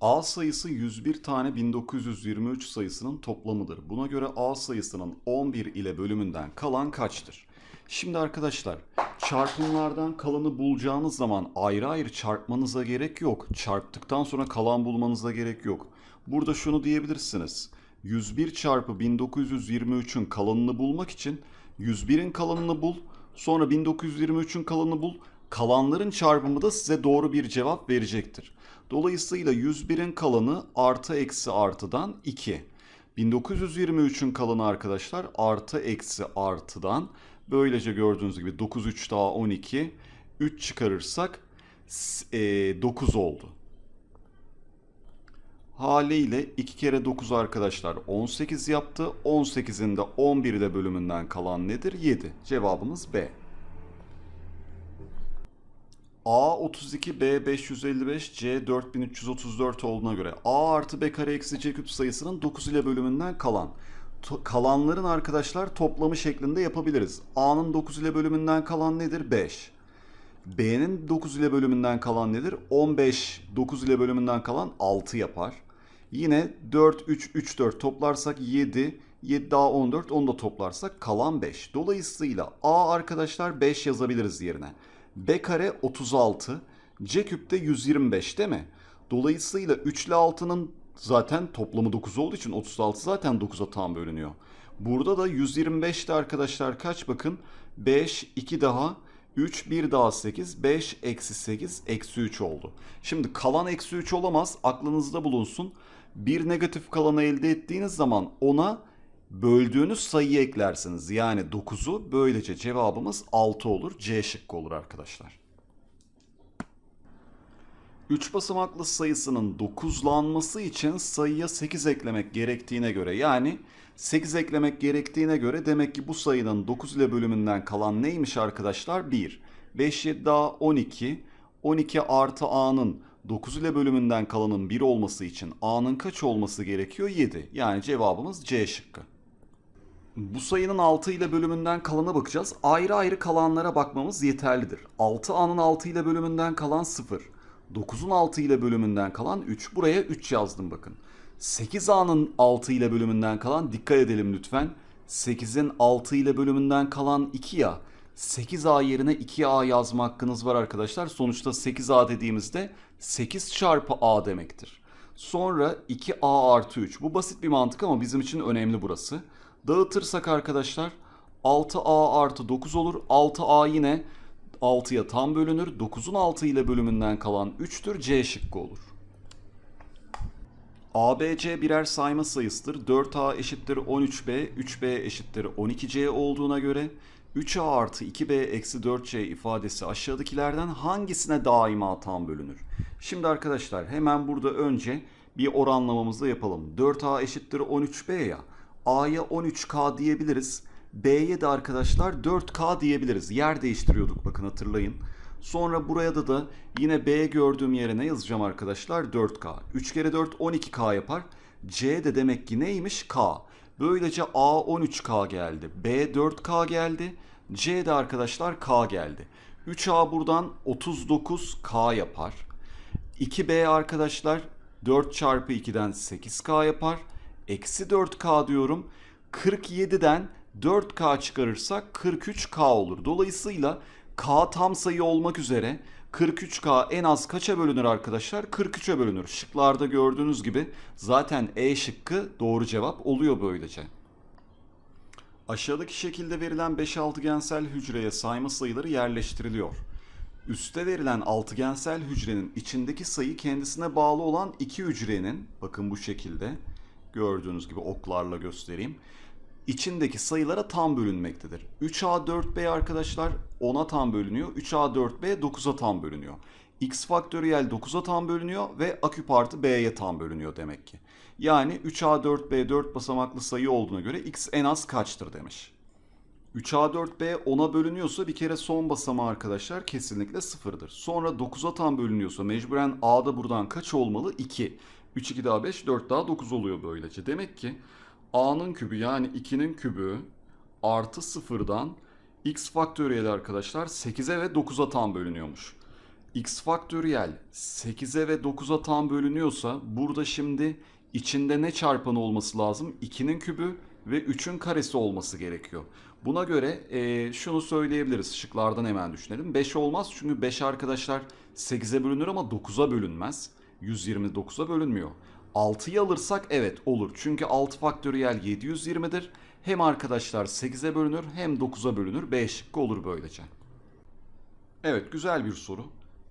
A sayısı 101 tane 1923 sayısının toplamıdır. Buna göre A sayısının 11 ile bölümünden kalan kaçtır? Şimdi arkadaşlar çarpımlardan kalanı bulacağınız zaman ayrı ayrı çarpmanıza gerek yok. Çarptıktan sonra kalan bulmanıza gerek yok. Burada şunu diyebilirsiniz. 101 çarpı 1923'ün kalanını bulmak için 101'in kalanını bul. Sonra 1923'ün kalanını bul. Kalanların çarpımı da size doğru bir cevap verecektir. Dolayısıyla 101'in kalanı artı eksi artıdan 2. 1923'ün kalanı arkadaşlar artı eksi artıdan böylece gördüğünüz gibi 9 3 daha 12 3 çıkarırsak s- e, 9 oldu. Haliyle 2 kere 9 arkadaşlar 18 yaptı. 18'in de 11 ile bölümünden kalan nedir? 7. Cevabımız B. A 32, B 555, C 4334 olduğuna göre A artı B kare eksi C küp sayısının 9 ile bölümünden kalan. To- kalanların arkadaşlar toplamı şeklinde yapabiliriz. A'nın 9 ile bölümünden kalan nedir? 5. B'nin 9 ile bölümünden kalan nedir? 15 9 ile bölümünden kalan 6 yapar. Yine 4 3 3 4 toplarsak 7 7 daha 14 onu da toplarsak kalan 5. Dolayısıyla A arkadaşlar 5 yazabiliriz yerine. B kare 36 C küpte 125 değil mi? Dolayısıyla 3 ile 6'nın zaten toplamı 9 olduğu için 36 zaten 9'a tam bölünüyor. Burada da 125 de arkadaşlar kaç bakın? 5 2 daha 3, 1 daha 8, 5, eksi 8, eksi 3 oldu. Şimdi kalan eksi 3 olamaz. Aklınızda bulunsun. Bir negatif kalanı elde ettiğiniz zaman ona böldüğünüz sayıyı eklersiniz. Yani 9'u böylece cevabımız 6 olur. C şıkkı olur arkadaşlar. 3 basamaklı sayısının 9'lanması için sayıya 8 eklemek gerektiğine göre yani 8 eklemek gerektiğine göre demek ki bu sayının 9 ile bölümünden kalan neymiş arkadaşlar? 1. 5 7 daha 12. 12 artı a'nın 9 ile bölümünden kalanın 1 olması için a'nın kaç olması gerekiyor? 7. Yani cevabımız C şıkkı. Bu sayının 6 ile bölümünden kalana bakacağız. Ayrı ayrı kalanlara bakmamız yeterlidir. 6a'nın 6 ile bölümünden kalan 0. 9'un 6 ile bölümünden kalan 3. Buraya 3 yazdım bakın. 8a'nın 6 ile bölümünden kalan dikkat edelim lütfen. 8'in 6 ile bölümünden kalan 2 ya. 8a yerine 2a yazma hakkınız var arkadaşlar. Sonuçta 8a dediğimizde 8 çarpı a demektir. Sonra 2a artı 3. Bu basit bir mantık ama bizim için önemli burası. Dağıtırsak arkadaşlar 6a artı 9 olur. 6a yine 6'ya tam bölünür. 9'un 6 ile bölümünden kalan 3'tür. C şıkkı olur. ABC birer sayma sayısıdır. 4A eşittir 13B, 3B eşittir 12C olduğuna göre 3A artı 2B eksi 4C ifadesi aşağıdakilerden hangisine daima tam bölünür? Şimdi arkadaşlar hemen burada önce bir oranlamamızı yapalım. 4A eşittir 13B ya. A'ya 13K diyebiliriz. B'ye de arkadaşlar 4K diyebiliriz. Yer değiştiriyorduk bakın hatırlayın. Sonra buraya da da yine B gördüğüm yere ne yazacağım arkadaşlar? 4K. 3 kere 4 12K yapar. C de demek ki neymiş? K. Böylece A 13K geldi. B 4K geldi. C de arkadaşlar K geldi. 3A buradan 39K yapar. 2B arkadaşlar 4 çarpı 2'den 8K yapar. Eksi 4K diyorum. 47'den 4K çıkarırsak 43K olur. Dolayısıyla K tam sayı olmak üzere 43K en az kaça bölünür arkadaşlar? 43'e bölünür. Şıklarda gördüğünüz gibi zaten E şıkkı doğru cevap oluyor böylece. Aşağıdaki şekilde verilen 5 altıgensel hücreye sayma sayıları yerleştiriliyor. Üste verilen altıgensel hücrenin içindeki sayı kendisine bağlı olan iki hücrenin, bakın bu şekilde gördüğünüz gibi oklarla göstereyim. içindeki sayılara tam bölünmektedir. 3A 4B arkadaşlar 10'a tam bölünüyor. 3A 4B 9'a tam bölünüyor. X faktöriyel 9'a tam bölünüyor ve A küp B'ye tam bölünüyor demek ki. Yani 3A 4B 4 basamaklı sayı olduğuna göre X en az kaçtır demiş. 3A4B 10'a bölünüyorsa bir kere son basamağı arkadaşlar kesinlikle sıfırdır. Sonra 9'a tam bölünüyorsa mecburen A'da buradan kaç olmalı? 2. 3, 2 daha 5, 4 daha 9 oluyor böylece. Demek ki A'nın kübü yani 2'nin kübü artı sıfırdan x faktöriyel arkadaşlar 8'e ve 9'a tam bölünüyormuş. x faktöriyel 8'e ve 9'a tam bölünüyorsa burada şimdi içinde ne çarpanı olması lazım? 2'nin kübü ve 3'ün karesi olması gerekiyor. Buna göre e, şunu söyleyebiliriz. Şıklardan hemen düşünelim. 5 olmaz çünkü 5 arkadaşlar 8'e bölünür ama 9'a bölünmez. 129'a bölünmüyor. 6'yı alırsak evet olur. Çünkü 6 faktöriyel 720'dir. Hem arkadaşlar 8'e bölünür hem 9'a bölünür. B şıkkı olur böylece. Evet güzel bir soru.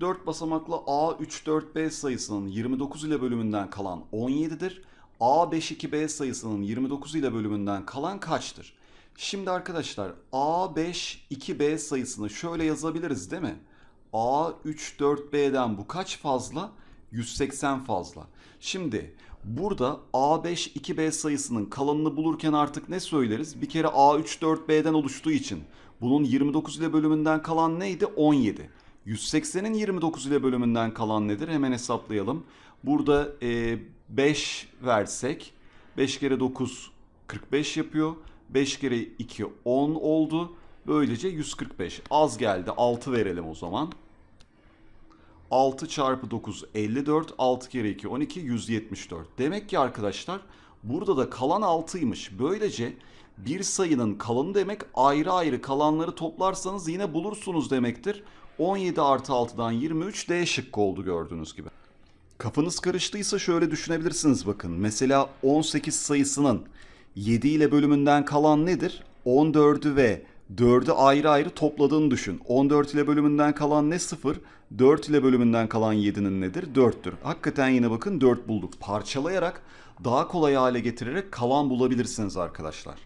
4 basamaklı A34B sayısının 29 ile bölümünden kalan 17'dir. A52B sayısının 29 ile bölümünden kalan kaçtır? Şimdi arkadaşlar A52B sayısını şöyle yazabiliriz değil mi? A34B'den bu kaç fazla? 180 fazla. Şimdi burada A52B sayısının kalanını bulurken artık ne söyleriz? Bir kere A34B'den oluştuğu için bunun 29 ile bölümünden kalan neydi? 17. 180'in 29 ile bölümünden kalan nedir? Hemen hesaplayalım. Burada e, 5 versek 5 kere 9 45 yapıyor. 5 kere 2 10 oldu. Böylece 145. Az geldi. 6 verelim o zaman. 6 çarpı 9 54. 6 kere 2 12 174. Demek ki arkadaşlar burada da kalan 6'ymış. Böylece bir sayının kalanı demek ayrı ayrı kalanları toplarsanız yine bulursunuz demektir. 17 artı 6'dan 23 D şıkkı oldu gördüğünüz gibi. Kafanız karıştıysa şöyle düşünebilirsiniz bakın. Mesela 18 sayısının 7 ile bölümünden kalan nedir? 14'ü ve 4'ü ayrı ayrı topladığını düşün. 14 ile bölümünden kalan ne? 0. 4 ile bölümünden kalan 7'nin nedir? 4'tür. Hakikaten yine bakın 4 bulduk. Parçalayarak daha kolay hale getirerek kalan bulabilirsiniz arkadaşlar.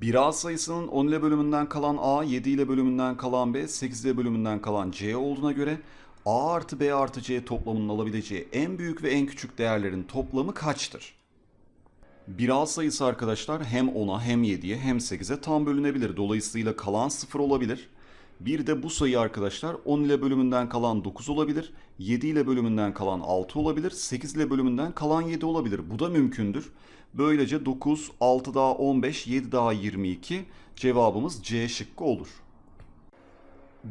1A sayısının 10 ile bölümünden kalan A, 7 ile bölümünden kalan B, 8 ile bölümünden kalan C olduğuna göre A artı B artı C toplamının alabileceği en büyük ve en küçük değerlerin toplamı kaçtır? 1A sayısı arkadaşlar hem 10'a hem 7'ye hem 8'e tam bölünebilir. Dolayısıyla kalan 0 olabilir. Bir de bu sayı arkadaşlar 10 ile bölümünden kalan 9 olabilir. 7 ile bölümünden kalan 6 olabilir. 8 ile bölümünden kalan 7 olabilir. Bu da mümkündür. Böylece 9, 6 daha 15, 7 daha 22 cevabımız C şıkkı olur.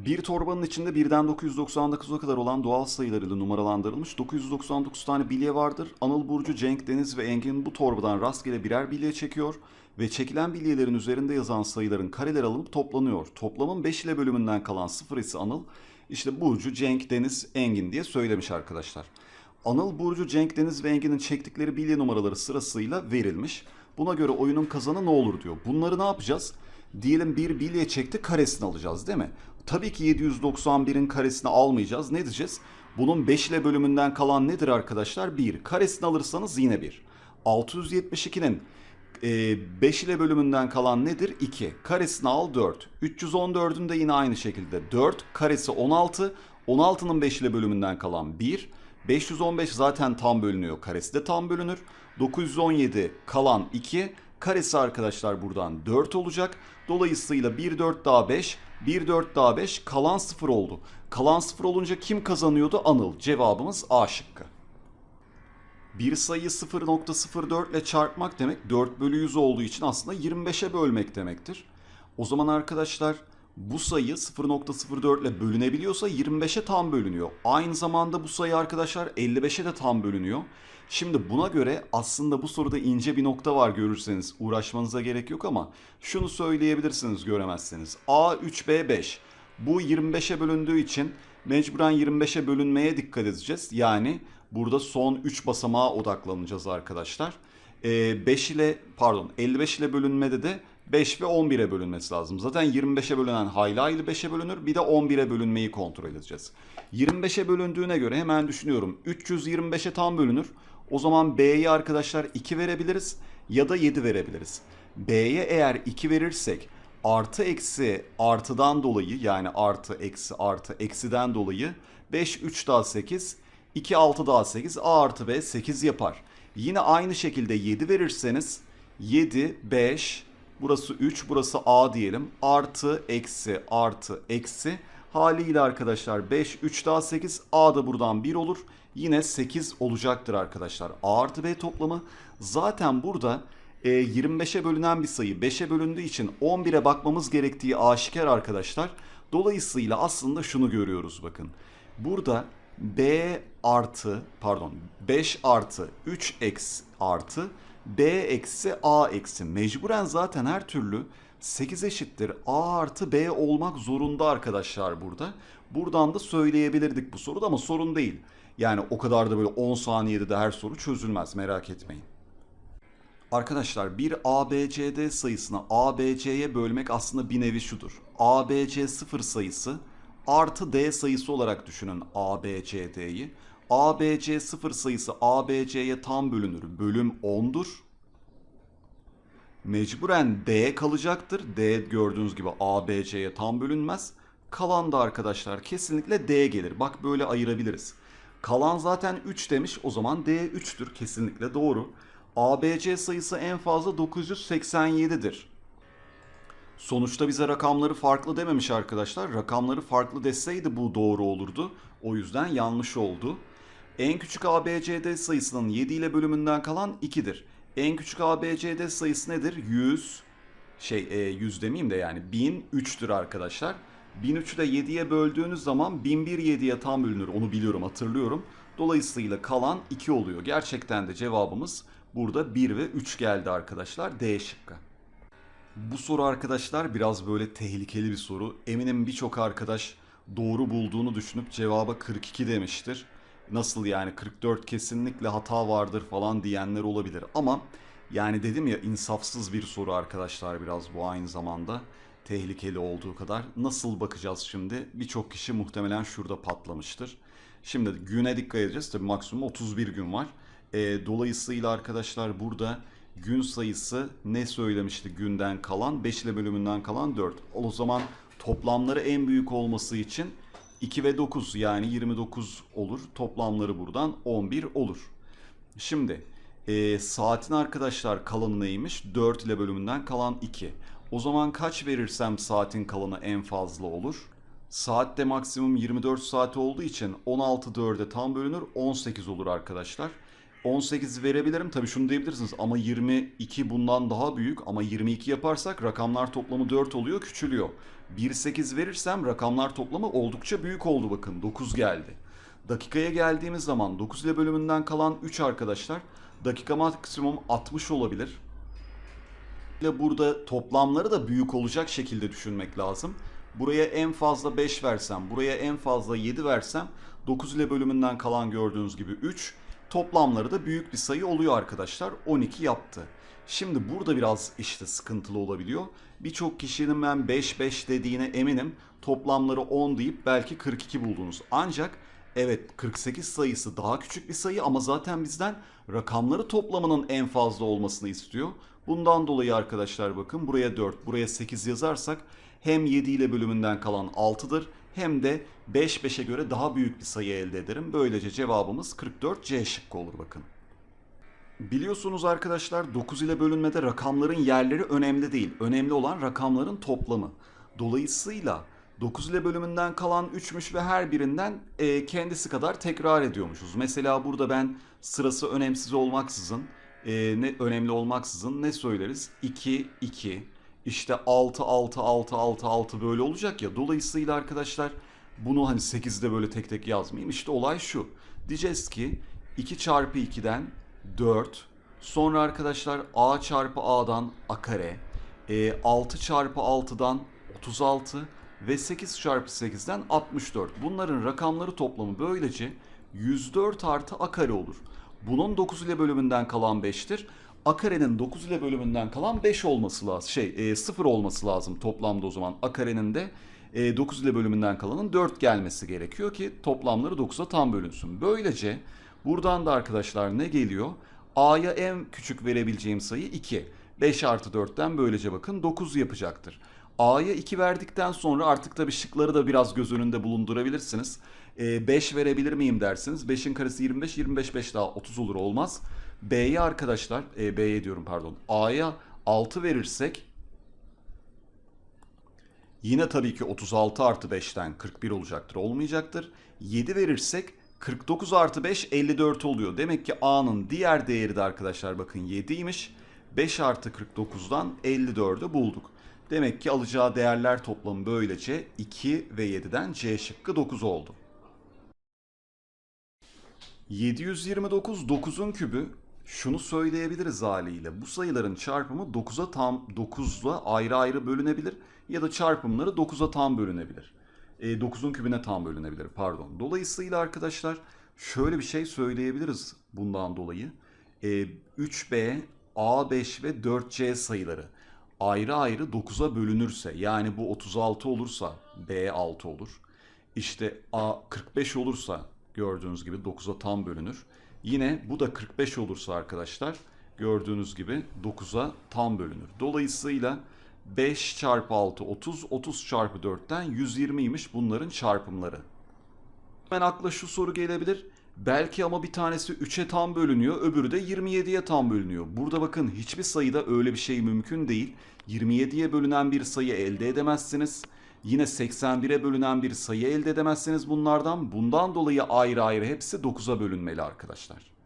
Bir torbanın içinde birden 999'a kadar olan doğal sayılarıyla numaralandırılmış 999 tane bilye vardır. Anıl Burcu, Cenk, Deniz ve Engin bu torbadan rastgele birer bilye çekiyor ve çekilen bilyelerin üzerinde yazan sayıların kareler alınıp toplanıyor. Toplamın 5 ile bölümünden kalan sıfır ise Anıl, işte Burcu, Cenk, Deniz, Engin diye söylemiş arkadaşlar. Anıl, Burcu, Cenk, Deniz ve Engin'in çektikleri bilye numaraları sırasıyla verilmiş. Buna göre oyunun kazanı ne olur diyor. Bunları ne yapacağız? Diyelim bir bilye çekti karesini alacağız değil mi? Tabii ki 791'in karesini almayacağız. Ne diyeceğiz? Bunun 5 ile bölümünden kalan nedir arkadaşlar? 1. Karesini alırsanız yine 1. 672'nin 5 ile bölümünden kalan nedir? 2. Karesini al 4. 314'ün de yine aynı şekilde 4. Karesi 16. 16'nın 5 ile bölümünden kalan 1. 515 zaten tam bölünüyor. Karesi de tam bölünür. 917 kalan 2. Karesi arkadaşlar buradan 4 olacak. Dolayısıyla 1 4 daha 5. 1 4 daha 5 kalan 0 oldu. Kalan 0 olunca kim kazanıyordu? Anıl. Cevabımız A şıkkı. Bir sayıyı 0.04 ile çarpmak demek 4 bölü 100 olduğu için aslında 25'e bölmek demektir. O zaman arkadaşlar bu sayı 0.04 ile bölünebiliyorsa 25'e tam bölünüyor. Aynı zamanda bu sayı arkadaşlar 55'e de tam bölünüyor. Şimdi buna göre aslında bu soruda ince bir nokta var görürseniz uğraşmanıza gerek yok ama şunu söyleyebilirsiniz göremezseniz. A 3B5 bu 25'e bölündüğü için mecburen 25'e bölünmeye dikkat edeceğiz. Yani burada son 3 basamağa odaklanacağız arkadaşlar. Ee, 5 ile pardon 55 ile bölünmede de 5 ve 11'e bölünmesi lazım. Zaten 25'e bölünen hayli hayli 5'e bölünür. Bir de 11'e bölünmeyi kontrol edeceğiz. 25'e bölündüğüne göre hemen düşünüyorum. 325'e tam bölünür. O zaman B'ye arkadaşlar 2 verebiliriz ya da 7 verebiliriz. B'ye eğer 2 verirsek artı eksi artıdan dolayı yani artı eksi artı eksiden dolayı 5 3 daha 8 2 6 daha 8 A artı B 8 yapar. Yine aynı şekilde 7 verirseniz 7 5 burası 3 burası A diyelim artı eksi artı eksi haliyle arkadaşlar 5 3 daha 8 A da buradan 1 olur. Yine 8 olacaktır arkadaşlar. A artı B toplamı zaten burada e, 25'e bölünen bir sayı 5'e bölündüğü için 11'e bakmamız gerektiği aşikar arkadaşlar. Dolayısıyla aslında şunu görüyoruz bakın. Burada B artı pardon 5 artı 3 eksi artı B eksi A eksi mecburen zaten her türlü 8 eşittir A artı B olmak zorunda arkadaşlar burada. Buradan da söyleyebilirdik bu soruda ama sorun değil. Yani o kadar da böyle 10 saniyede de her soru çözülmez merak etmeyin. Arkadaşlar bir ABCD sayısını ABC'ye bölmek aslında bir nevi şudur. ABC sıfır sayısı artı D sayısı olarak düşünün ABCD'yi. ABC sıfır sayısı ABC'ye tam bölünür. Bölüm 10'dur. Mecburen D kalacaktır. D gördüğünüz gibi ABC'ye tam bölünmez. Kalan da arkadaşlar kesinlikle D gelir. Bak böyle ayırabiliriz. Kalan zaten 3 demiş. O zaman D 3'tür. Kesinlikle doğru. ABC sayısı en fazla 987'dir. Sonuçta bize rakamları farklı dememiş arkadaşlar. Rakamları farklı deseydi bu doğru olurdu. O yüzden yanlış oldu. En küçük ABCD sayısının 7 ile bölümünden kalan 2'dir. En küçük ABCD sayısı nedir? 100 şey e, 100 demeyeyim de yani 1003'tür arkadaşlar. 1003'ü de 7'ye böldüğünüz zaman 1001 7'ye tam bölünür. Onu biliyorum hatırlıyorum. Dolayısıyla kalan 2 oluyor. Gerçekten de cevabımız burada 1 ve 3 geldi arkadaşlar. D şıkkı. Bu soru arkadaşlar biraz böyle tehlikeli bir soru. Eminim birçok arkadaş doğru bulduğunu düşünüp cevaba 42 demiştir. Nasıl yani 44 kesinlikle hata vardır falan diyenler olabilir. Ama yani dedim ya insafsız bir soru arkadaşlar biraz bu aynı zamanda. Tehlikeli olduğu kadar. Nasıl bakacağız şimdi? Birçok kişi muhtemelen şurada patlamıştır. Şimdi güne dikkat edeceğiz. Tabii maksimum 31 gün var. E, dolayısıyla arkadaşlar burada gün sayısı ne söylemişti günden kalan? 5 ile bölümünden kalan 4. O zaman toplamları en büyük olması için 2 ve 9 yani 29 olur. Toplamları buradan 11 olur. Şimdi e, saatin arkadaşlar kalanı neymiş? 4 ile bölümünden kalan 2. O zaman kaç verirsem saatin kalanı en fazla olur? Saatte maksimum 24 saat olduğu için 16 4'e tam bölünür 18 olur arkadaşlar. 18 verebilirim. Tabii şunu diyebilirsiniz ama 22 bundan daha büyük ama 22 yaparsak rakamlar toplamı 4 oluyor küçülüyor. 1.8 verirsem rakamlar toplamı oldukça büyük oldu bakın 9 geldi. Dakikaya geldiğimiz zaman 9 ile bölümünden kalan 3 arkadaşlar. Dakika maksimum 60 olabilir. Ve burada toplamları da büyük olacak şekilde düşünmek lazım. Buraya en fazla 5 versem, buraya en fazla 7 versem 9 ile bölümünden kalan gördüğünüz gibi 3. Toplamları da büyük bir sayı oluyor arkadaşlar. 12 yaptı. Şimdi burada biraz işte sıkıntılı olabiliyor. Birçok kişinin ben 5-5 dediğine eminim. Toplamları 10 deyip belki 42 buldunuz. Ancak evet 48 sayısı daha küçük bir sayı ama zaten bizden rakamları toplamının en fazla olmasını istiyor. Bundan dolayı arkadaşlar bakın buraya 4, buraya 8 yazarsak hem 7 ile bölümünden kalan 6'dır hem de 5 5'e göre daha büyük bir sayı elde ederim. Böylece cevabımız 44 C şıkkı olur bakın. Biliyorsunuz arkadaşlar 9 ile bölünmede rakamların yerleri önemli değil. Önemli olan rakamların toplamı. Dolayısıyla 9 ile bölümünden kalan 3'müş ve her birinden e, kendisi kadar tekrar ediyormuşuz. Mesela burada ben sırası önemsiz olmaksızın, e, ne önemli olmaksızın ne söyleriz? 2, 2, işte 6, 6, 6, 6, 6 böyle olacak ya. Dolayısıyla arkadaşlar bunu hani 8'de böyle tek tek yazmayayım. İşte olay şu. Diyeceğiz ki 2 çarpı 2'den 4. Sonra arkadaşlar a çarpı a'dan a kare. E, 6 çarpı 6'dan 36 ve 8 çarpı 8'den 64. Bunların rakamları toplamı böylece 104 artı a kare olur. Bunun 9 ile bölümünden kalan 5'tir. A karenin 9 ile bölümünden kalan 5 olması lazım. Şey e, 0 olması lazım toplamda o zaman. A karenin de e, 9 ile bölümünden kalanın 4 gelmesi gerekiyor ki toplamları 9'a tam bölünsün. Böylece buradan da arkadaşlar ne geliyor? A'ya en küçük verebileceğim sayı 2. 5 artı 4'ten böylece bakın 9 yapacaktır. A'ya 2 verdikten sonra artık tabii şıkları da biraz göz önünde bulundurabilirsiniz. 5 verebilir miyim dersiniz. 5'in karesi 25, 25 5 daha 30 olur olmaz. B'ye arkadaşlar, e, B'ye diyorum pardon. A'ya 6 verirsek yine tabii ki 36 artı 5'ten 41 olacaktır. Olmayacaktır. 7 verirsek 49 artı 5 54 oluyor. Demek ki A'nın diğer değeri de arkadaşlar bakın 7'ymiş. 5 artı 49'dan 54'ü bulduk. Demek ki alacağı değerler toplamı böylece 2 ve 7'den C şıkkı 9 oldu. 729 9'un kübü şunu söyleyebiliriz haliyle. Bu sayıların çarpımı 9'a tam 9'la ayrı ayrı bölünebilir ya da çarpımları 9'a tam bölünebilir. E, 9'un kübüne tam bölünebilir pardon. Dolayısıyla arkadaşlar şöyle bir şey söyleyebiliriz bundan dolayı. E, 3B, A5 ve 4C sayıları ayrı ayrı 9'a bölünürse yani bu 36 olursa B 6 olur. İşte A 45 olursa gördüğünüz gibi 9'a tam bölünür. Yine bu da 45 olursa arkadaşlar gördüğünüz gibi 9'a tam bölünür. Dolayısıyla 5 çarpı 6 30, 30 çarpı 4'ten 120'ymiş bunların çarpımları. Hemen akla şu soru gelebilir. Belki ama bir tanesi 3'e tam bölünüyor, öbürü de 27'ye tam bölünüyor. Burada bakın hiçbir sayıda öyle bir şey mümkün değil. 27'ye bölünen bir sayı elde edemezsiniz. Yine 81'e bölünen bir sayı elde edemezsiniz bunlardan. Bundan dolayı ayrı ayrı hepsi 9'a bölünmeli arkadaşlar.